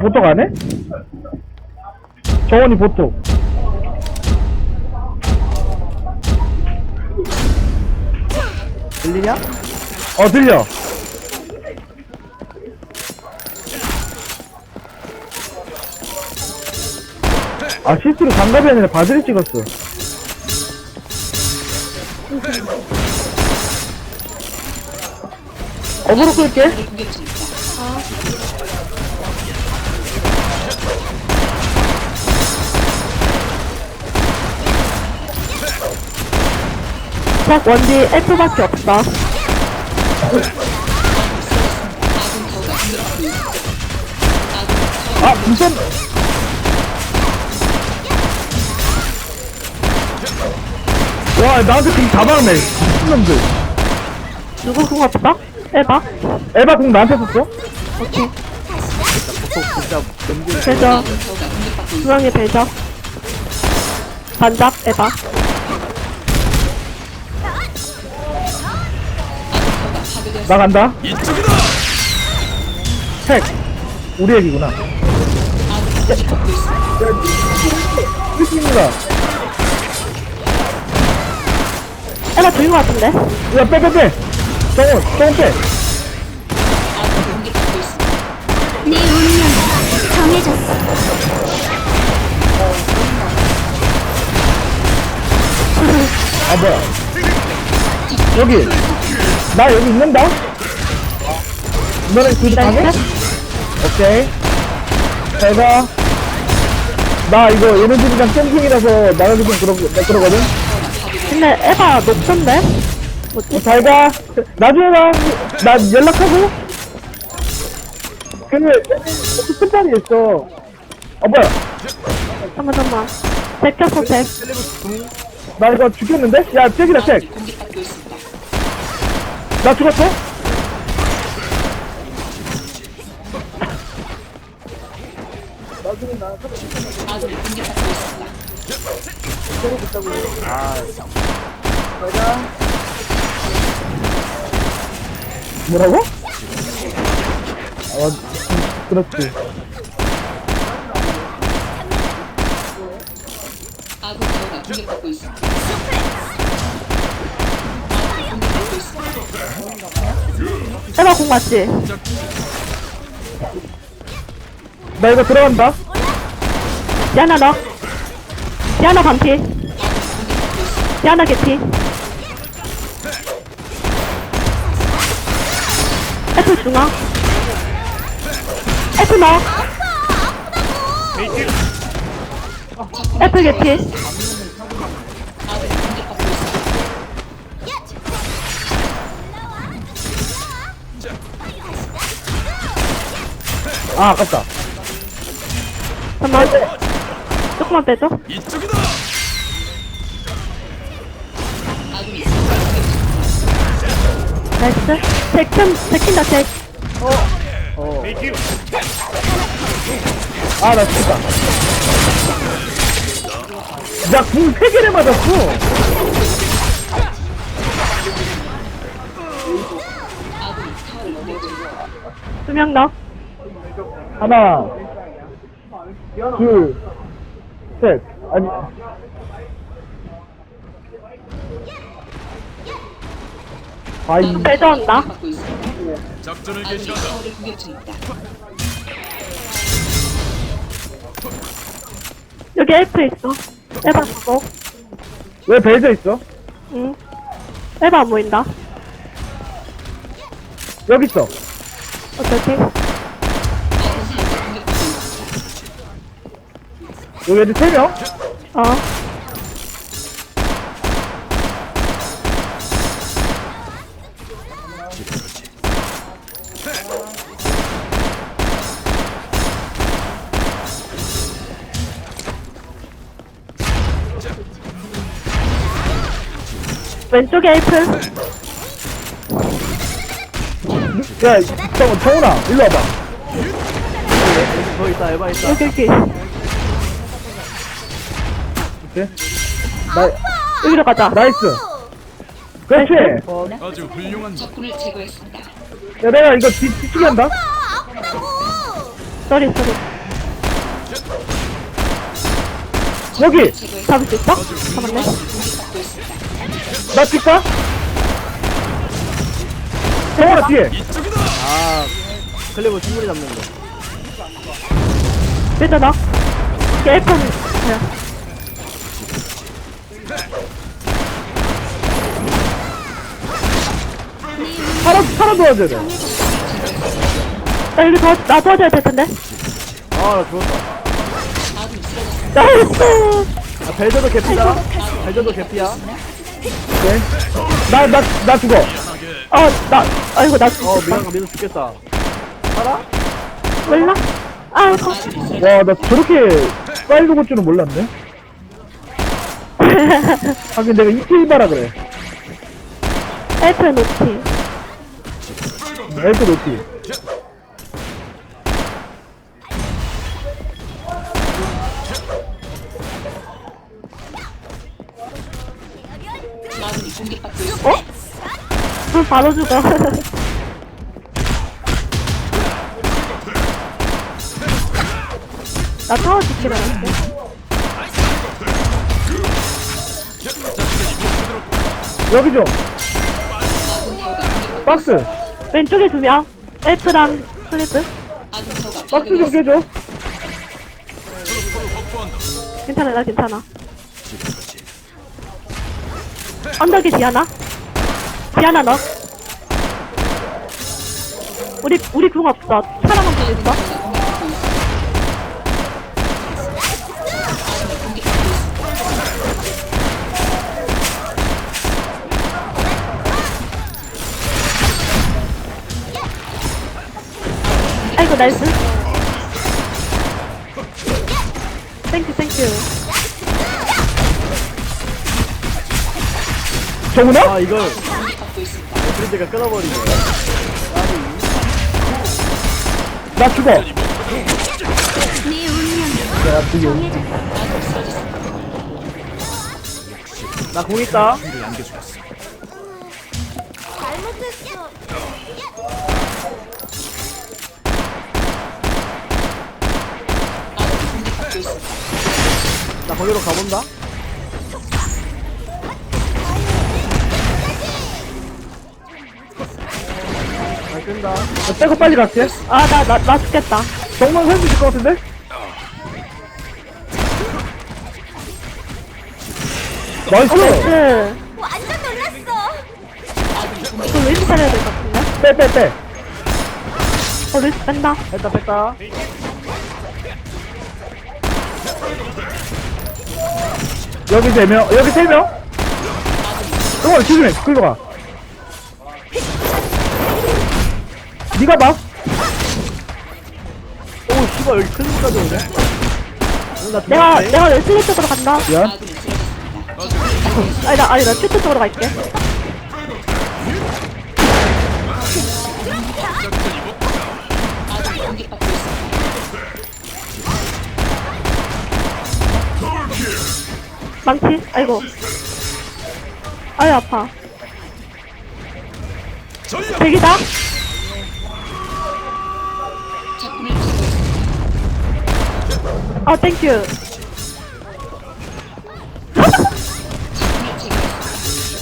보톡 안 해? 정원이 보톡. 들리냐? 어, 들려. 아, 실수로 장갑이 아니라 바지를 찍었어. 어그로 끌게. 딱 원디 F밖에 없어. 아, 무슨. 와, 나한테 지금 다 박네. 미친놈들. 누구 그거 없어? 에바? 에바 공 나한테 썼어? 오케이. 배저. 중앙에 배저. 반작, 에바. 나간다. 핵. 우리 핵이구나. 핵입니다. 에바 죽인 것 같은데? 야, 빼, 빼, 빼. 정원, 정원 빼. 내 운명 정해졌어. 아, 뭐야. 여기. 나 여기 있는다? 둘이 가게? 나이스. 오케이. 제가. 나 이거 얘네들이랑 땡킹이라서 나가기 좀 그러, 그러거든? 근데 에바 높던데? 뭐지? 잘 가. 나중에 나, 나 연락하고. 그, 스페셜이 있어. 어, 뭐야. 잠깐만, 잠깐만. 제꼈어, 제. 나 이거 죽였는데? 야, 잭이다, 잭. 나 죽었어? 뭐라고? 아, 그렇지. 아군 타워가 공격받고 있습니다. 에바 공 맞지? 나 이거 들어간다. 야나 너. 야나 반피. 야나 개피. F 중앙. F 너. F 개피. 아, 아깝다. 잠깐만. 조금만 빼줘. 나이스. 잭슨, 잭킨다, 잭. 아, 나 죽다. 야, 궁 3개를 맞았어. 두명 더. 하나, 둘, 셋. 아니. 받고 있습니다. 작전을 개시한다. 여기 F 있어. 에바 보고. 왜 벨저 있어? 응. 에바 안 보인다. 여기 있어. 어떡해? 여기 애들 3명? 어. 왼쪽에 엘프 야, 잠깐만, 정훈아, 일로 와봐. 더 있다 에바 있다 여기 여기 나, 여기로 가자 나이스. 그렇지. 어, 아주 훌륭한 적군을 제거했습니다. 야, 내가 이거 뒤, 뒤치기 한다. 쏘리, 쏘리. 여기! 잡을 수 있어? 잡았네. 나 뛸까? 정원아, 뒤에! 아 클리브 충분히 잡는데 일단 나. 이게 뭐야. 살아, 살아 도와줘야 돼. 나 이리 도와, 나 도와줘야 될 텐데. 아나 죽었다. 나이스! 아, 벨저도 개피다 벨저도 개피야 네. 나, 나, 나 죽어. 어, 나, 아이고, 나 어 죽겠다. 미안가 민우 죽겠다 살아? 몰라? 아이고. 와, 나 저렇게 빨리 죽을 줄은 몰랐네. 하긴 내가 이틀 봐라 그래. 엘프 노티. 공격받고 있습니다. 어? 물 바로 죽어. 나 타워 지키러 갈게. 여기 좀. 아군 타워가 공격받고 박스. 왼쪽에 두 명. 박스 좀 파괴되었습니다. 깨줘. 괜찮아, 나 괜찮아. 언덕에 디아나? 디아나 너? 우리, 우리 궁 없어. 사람은 궁 있어? 아이고, 나이스. 땡큐, 땡큐. 정훈아? 아 이걸. 프린트가 끊어버리네 나 죽어. 내가 죽여. 아군이 쓰러졌습니다. 나공 있다 나 거기로 가본다 잘 끈다 나 빼고 빨리 갈게. 아, 나, 나, 나 죽겠다. 정말 살수 것 같은데? 나이스! 나이스. 완전 놀랐어 이거 왜 이렇게 잘해야 될 것 같은데? 빼, 빼, 빼. 어, 루이스 뺀다. 뺐다 뺐다 여기 세 명, 여기 세 명? 정원, 조심해. 글로 가. 니가 봐. 오 씨발 여기 클리브까지 오네 오, 나 내가, 내가 웨슬리 쪽으로 간다. 미안. 아니, 나, 아니, 나 슈트 쪽으로 갈게. 망치? 아이고. 아유, 아파. 제거했습니다. 아, 땡큐.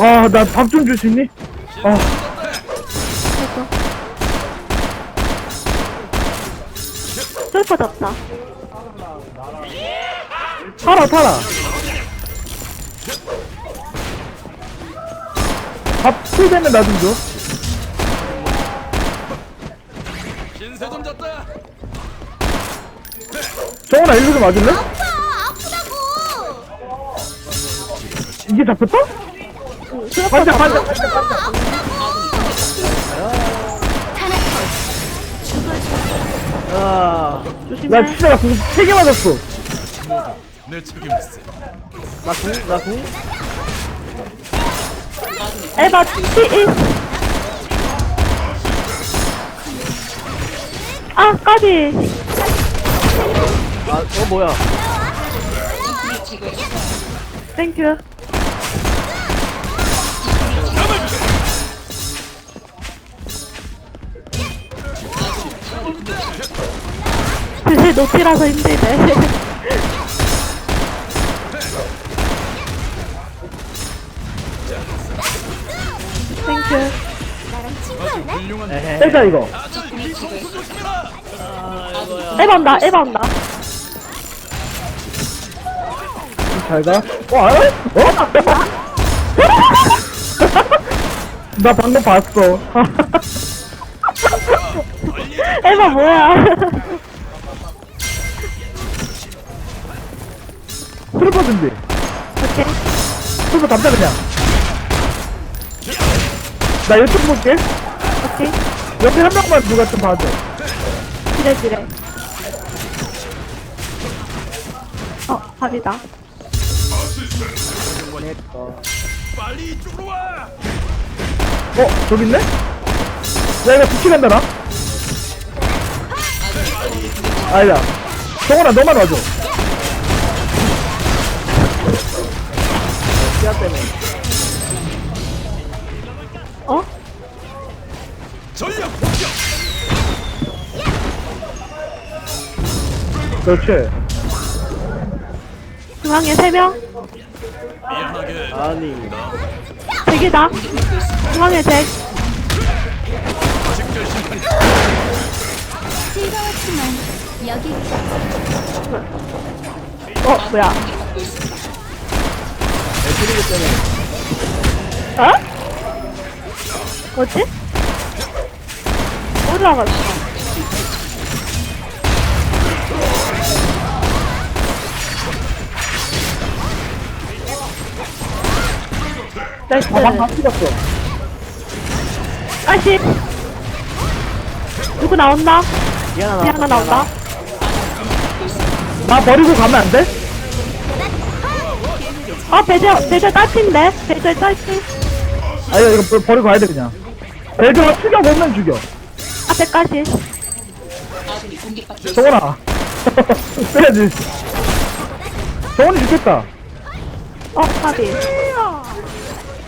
아, 나 밥 좀 줄 수 있니? 아, 슬퍼 졌다. 팔아, 팔아. 밥풀 되면 나 좀 줘. 신세 좀 졌다. 정원아, 일로 좀 와줄래? 아파 아프다고 이게 잡혔어? 반짝, 반짝, 반짝, 반짝. 아, 조심해. 나 진짜 나 그거 세개 맞았어. 내 책임있어. 나 공, 나 공? 에바, T1. 아, 까비. 아, 어, 뭐야. 땡큐. 드실 노티라서 힘들네. 빼자 이거 온다, 에바 온다. 잘가 어 알아? 어? 나 방금 봤어 에바 뭐야. 트루퍼 준비 오케이. 트루퍼 담자 그냥 나 이쪽 볼게 오케이. 옆에 한 명만 누가 좀 봐줘 지래, 지래. 어, 밥이다. 빨리 이쪽으로 와. 어 저기 있네? 야 이거 간다 나 아니다 정원아 너만 와줘 그렇지 중앙에 세명 미안하게. 아니. 잭이다. 중앙에 심판. 즐거웠지만 여기 어, 뭐야. 어? 뭐지? 어디 나갔어? 나이스. 가방 다 찍었어 아십. 누구 나온다? 미안하다. 미안하 나온다. 나 버리고 가면 안 돼? 어, 배저, 배저 딸핀데? 배저 딸핀. 아니 이거 버- 버리고 가야 돼 그냥 배드가 죽여 보면 죽여 앞에까지. 정원아 빼야지 정원이 죽겠다 어, 까비.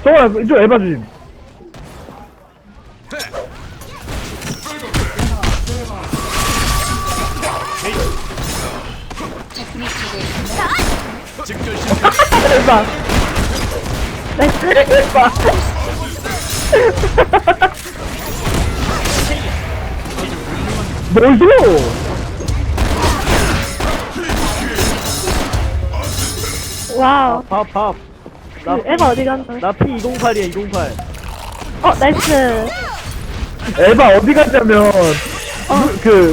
정원아 이쪽 에바 심판. 에바 나이스. 에바 뭘 줘? 와우. 밥, 밥. 나, 그 에바 어디 갔나? 나 P208이야, 208. 어, 나이스. 에바 어디 갔냐면 그